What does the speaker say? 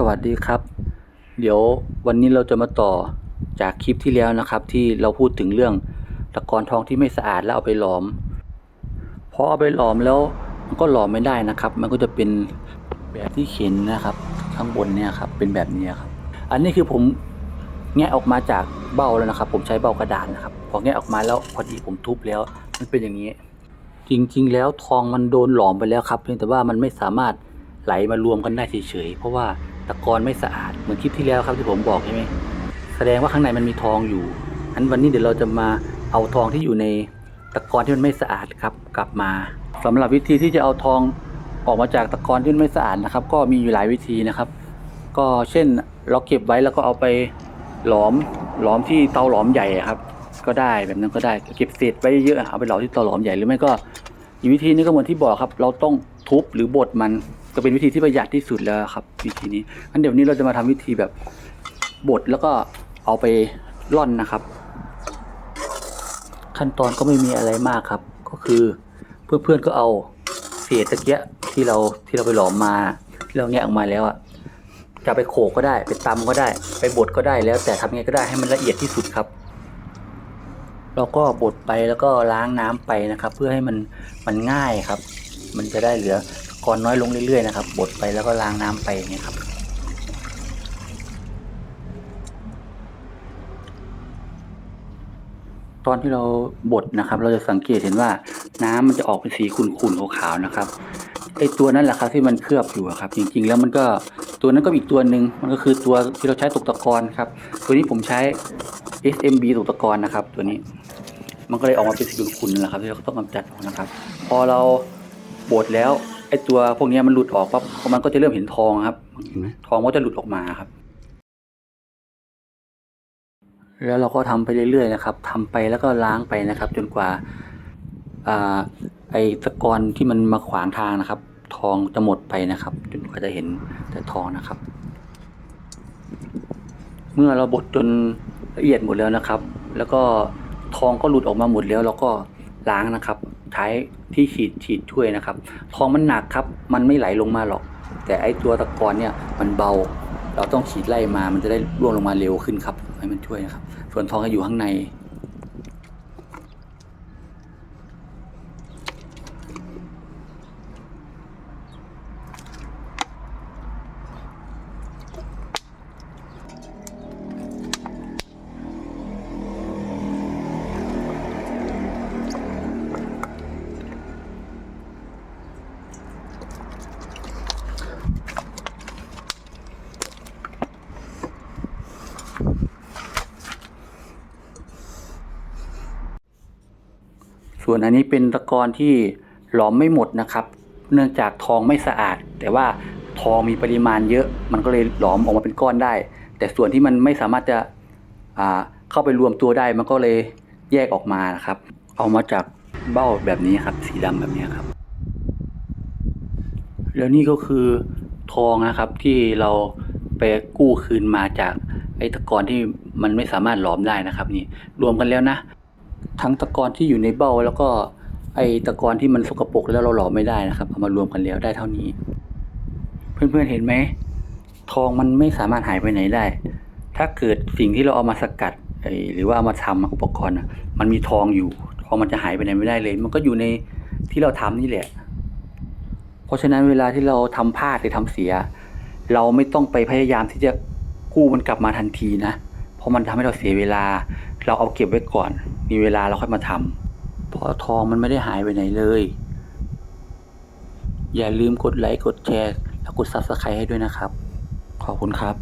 สวัสดีครับ เดี๋ยววันนี้เราจะมาต่อจากคลิปที่แล้วนะครับ ที่เราพูดถึงเรื่องตะกอนทองที่ไม่สะอาดแล้วเอาไปหลอมพอเอาไปหลอมแล้วมันก็หลอมไม่ได้นะครับ มันก็จะเป็นแบบที่เข็นนะครับ ข้างบนเนี่ยครับเป็นแบบนี้ครับ อันนี้คือผมแงะออกมาจากเบ้าแล้วนะครับ ผมใช้เบ้ากระดานนะครับ พอแงะออกมาแล้วพอดีผมทุบแล้ว มันเป็นอย่างนี้ จริงๆ แล้วทองมันโดนหลอมไปแล้วครับ เพียงแต่ว่ามันไม่สามารถไหลมารวมกันได้เฉยๆ เพราะว่า ตะกอนไม่สะอาดเหมือนคลิปที่แล้วครับที่ผมบอกใช่ไหมแสดงว่าข้างในมันมีทองอยู่อันวันนี้เดี๋ยวเราจะมาเอาทองที่อยู่ในตะกอนที่มันไม่สะอาดครับ กลับมาสำหรับวิธีที่จะเอาทองออกมาจากตะกอนที่มันไม่สะอาดนะครับ ก็มีอยู่หลายวิธีนะครับ ก็เช่นเราเก็บไว้แล้วก็เอาไปหลอมหลอมที่เตาหลอมใหญ่ครับ ก็ได้แบบนั้นก็ได้เก็บเศษไว้เยอะๆเอาไปหลอมที่เตาหลอมใหญ่หรือไม่ก็อีกวิธีนึงก็เหมือนที่บอกครับ เราต้องทุบหรือบดมัน ก็เป็นวิธีที่ประหยัดที่สุดแล้วครับ วิธีนี้งั้นเดี๋ยวนี้เราจะมาทำวิธีแบบบดแล้วก็เอาไปร่อนนะครับ ขั้นตอนก็ไม่มีอะไรมากครับ ก็คือเพื่อนๆก็เอาเศษตะเกียะที่เราที่เราไปหลอมมาที่เราแงะออกมาแล้วอะจะไปโขกก็ได้ไปตำก็ได้ ไปบดก็ได้แล้ว แต่ทำไงก็ได้ให้มันละเอียดที่สุดครับเราก็บดไปแล้วก็ล้างน้ำไปนะครับ เพื่อให้มันมันง่ายครับ มันจะได้เหลือ ก้อนน้อยลงเรื่อยๆนะครับบดไปแล้วก็ล้างน้ำไปเงี้ยครับ ตอนที่เราบดนะครับ เราจะสังเกตเห็นว่าน้ำมันจะออกเป็นสีขุ่นๆขาวๆนะครับไอตัวนั้นแหละครับที่มันเคลือบอยู่ครับ จริง ๆ แล้วมันก็ตัวนั้นก็อีกตัวหนึ่งมันก็คือตัวที่เราใช้ตกตะกอนครับ ตัวนี้ผมใช้ SMB ตกตะกอนนะครับ ตัวนี้มันก็เลยออกมาเป็นสีขุ่นๆนั่นแหละครับที่เราต้องกำจัดออกนะครับ พอเราบดแล้ว ไอตัวพวกเนี้ยมันหลุดออกปั๊บมันก็จะเริ่มเห็นทองครับ เห็นไหมทองก็จะหลุดออกมาครับ แล้วเราก็ทำไปเรื่อยๆนะครับทำไปแล้วก็ล้างไปนะครับ จนกว่าอ่าไอ้ตะกอนที่มันมาขวางทางนะครับ ทองจะหมดไปนะครับ จนกว่าจะเห็นแต่ทองนะครับ เมื่อเราบดจนละเอียดหมดแล้วนะครับ แล้วก็ทองก็หลุดออกมาหมดแล้วเราก็ล้างนะครับ ใช้ที่ฉีดฉีดช่วยนะครับ ทองมันหนักครับ มันไม่ไหลลงมาหรอก แต่ไอ้ตัวตะกอนเนี่ยมันเบา เราต้องฉีดไล่มา มันจะได้ร่วงลงมาเร็วขึ้นครับ ให้มันช่วยนะครับ ส่วนทองก็อยู่ข้างใน ส่วนอันนี้เป็นตะกอนที่หลอมไม่หมดนะครับ เนื่องจากทองไม่สะอาด แต่ว่าทองมีปริมาณเยอะ มันก็เลยหลอมออกมาเป็นก้อนได้ แต่ส่วนที่มันไม่สามารถจะเข้าไปรวมตัวได้มันก็เลยแยกออกมานะครับ เอามาจากเบ้าแบบนี้ครับ สีดำแบบนี้ครับ แล้วนี่ก็คือทองนะครับที่เราไปกู้คืนมาจากไอ้ตะกอนที่มันไม่สามารถหลอมได้นะครับ นี่รวมกันแล้วนะ ทั้งตะกอนที่อยู่ในเบ้าแล้วก็ไอตะกอนที่มันสกปรกแล้วเราหล่อไม่ได้นะครับเอามารวมกันแล้วได้เท่านี้ เพื่อนๆเห็นไหมทองมันไม่สามารถหายไปไหนได้ ถ้าเกิดสิ่งที่เราเอามาสกัดไอหรือว่าเอามาทำอุปกรณ์มันมีทองอยู่ทองมันจะหายไปไหนไม่ได้เลย มันก็อยู่ในที่เราทำนี่แหละ เพราะฉะนั้นเวลาที่เราทำพลาดหรือทำเสีย เราไม่ต้องไปพยายามที่จะกู้มันกลับมาทันทีนะ ราะมันทำให้เราเสียเวลา เราเอาเก็บไว้ก่อน มีเวลาเราค่อยมาทำเพราะทองมันไม่ได้หายไปไหนเลย อย่าลืมกดไลค์กดแชร์ แล้วกดซับสไครต์ให้ด้วยนะครับ ขอบคุณครับ